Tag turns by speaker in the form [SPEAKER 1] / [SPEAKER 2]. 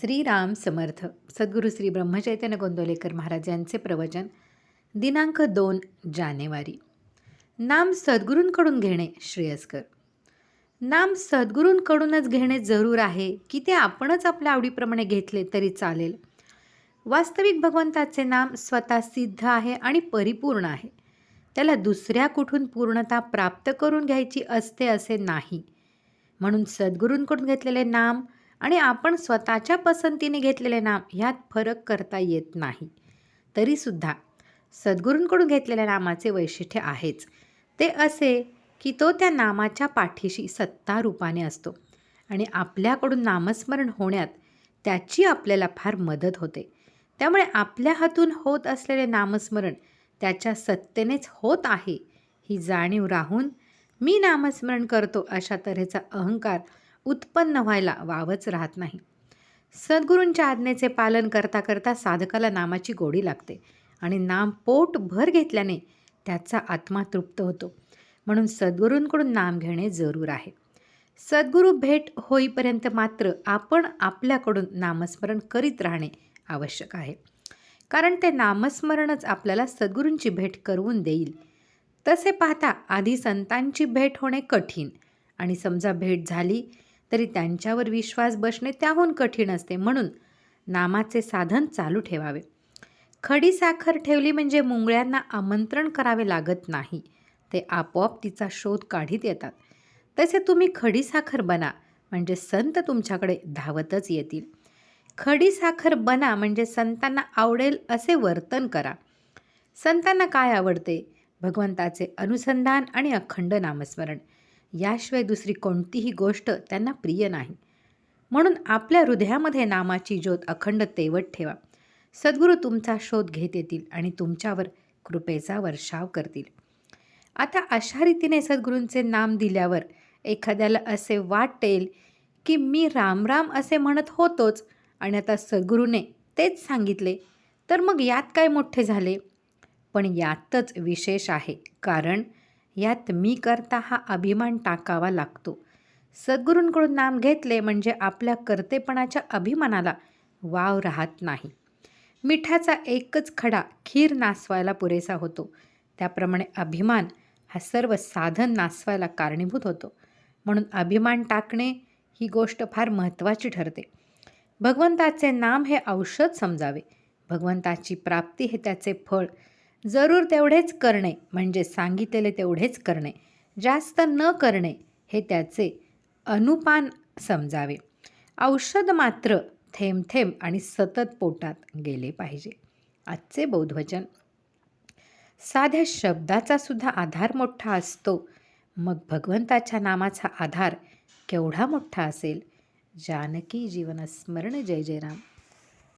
[SPEAKER 1] श्रीराम समर्थ सद्गुरू श्री ब्रह्मचैतन्य गोंदवलेकर महाराज यांचे प्रवचन दिनांक दोन जानेवारी. नाम सद्गुरूंकडून घेणे श्रेयस्कर. नाम सद्गुरूंकडूनच घेणे जरूर आहे की ते आपणच आपल्या आवडीप्रमाणे घेतले तरी चालेल. वास्तविक भगवंताचे नाम स्वतः सिद्ध आहे आणि परिपूर्ण आहे. त्याला दुसऱ्या कुठून पूर्णता प्राप्त करून घ्यायची असते असे नाही. म्हणून सद्गुरूंकडून घेतलेले नाम आणि आपण स्वतःच्या पसंतीने घेतलेले नाम ह्यात फरक करता येत नाही. तरीसुद्धा सद्गुरूंकडून घेतलेल्या नामाचे वैशिष्ट्य आहेच. ते असे की तो त्या नामाच्या पाठीशी सत्ता रूपाने असतो आणि आपल्याकडून नामस्मरण होण्यात त्याची आपल्याला फार मदत होते. त्यामुळे आपल्या हातून होत असलेले नामस्मरण त्याच्या सत्तेनेच होत आहे ही जाणीव राहून मी नामस्मरण करतो अशा तऱ्हेचा अहंकार उत्पन्न व्हायला वावच राहत नाही. सद्गुरूंच्या आज्ञेचे पालन करता करता साधकाला नामाची गोडी लागते आणि नाम पोट भर घेतल्याने त्याचा आत्मा तृप्त होतो. म्हणून सद्गुरूंकडून नाम घेणे जरूर आहे. सद्गुरू भेट होईपर्यंत मात्र आपण आपल्याकडून नामस्मरण करीत राहणे आवश्यक आहे. कारण ते नामस्मरणच आपल्याला सद्गुरूंची भेट करवून देईल. तसे पाहता आधी संतांची भेट होणे कठीण आणि समजा भेट झाली तरी त्यांच्यावर विश्वास बसणे त्याहून कठीण असते. म्हणून नामाचे साधन चालू ठेवावे. खडी साखर ठेवली म्हणजे मुंगळ्यांना आमंत्रण करावे लागत नाही. ते आपोआप तिचा शोध काढीत येतात. तसे तुम्ही खडी साखर बना म्हणजे संत तुमच्याकडे धावतच येतील. खडी साखर बना म्हणजे संतांना आवडेल असे वर्तन करा. संतांना काय आवडते? भगवंताचे अनुसंधान आणि अखंड नामस्मरण. याशिवाय दुसरी कोणतीही गोष्ट त्यांना प्रिय नाही. म्हणून आपल्या हृदयामध्ये नामाची ज्योत अखंड तेवत ठेवा. सद्गुरू तुमचा शोध घेत येतील आणि तुमच्यावर कृपेचा वर्षाव करतील. आता अशा रीतीने सद्गुरूंचे नाम दिल्यावर एखाद्याला असे वाटेल की मी राम राम असे म्हणत होतोच आणि आता सद्गुरूने तेच सांगितले तर मग यात काय मोठे झाले? पण यातच विशेष आहे. कारण यात मी करता हा अभिमान टाकावा लागतो. सद्गुरूंकडून नाम घेतले म्हणजे आपल्या कर्तेपणाच्या अभिमानाला वाव राहत नाही. मिठाचा एकच खडा खीर नासवायला पुरेसा होतो. त्याप्रमाणे अभिमान हा सर्व साधन नासवायला कारणीभूत होतो. म्हणून अभिमान टाकणे ही गोष्ट फार महत्त्वाची ठरते. भगवंताचे नाम हे औषध समजावे. भगवंताची प्राप्ती हे त्याचे फळ. जरूर तेवढेच करणे म्हणजे सांगितलेले तेवढेच करणे. जास्त न करणे हे त्याचे अनुपान समजावे. औषध मात्र थेंब थेंब आणि सतत पोटात गेले पाहिजे. आजचे बौद्धवचन साध्या शब्दाचा सुद्धा आधार मोठा असतो. मग भगवंताच्या नामाचा आधार केवढा मोठा असेल? जानकी जीवन स्मरण जय जय राम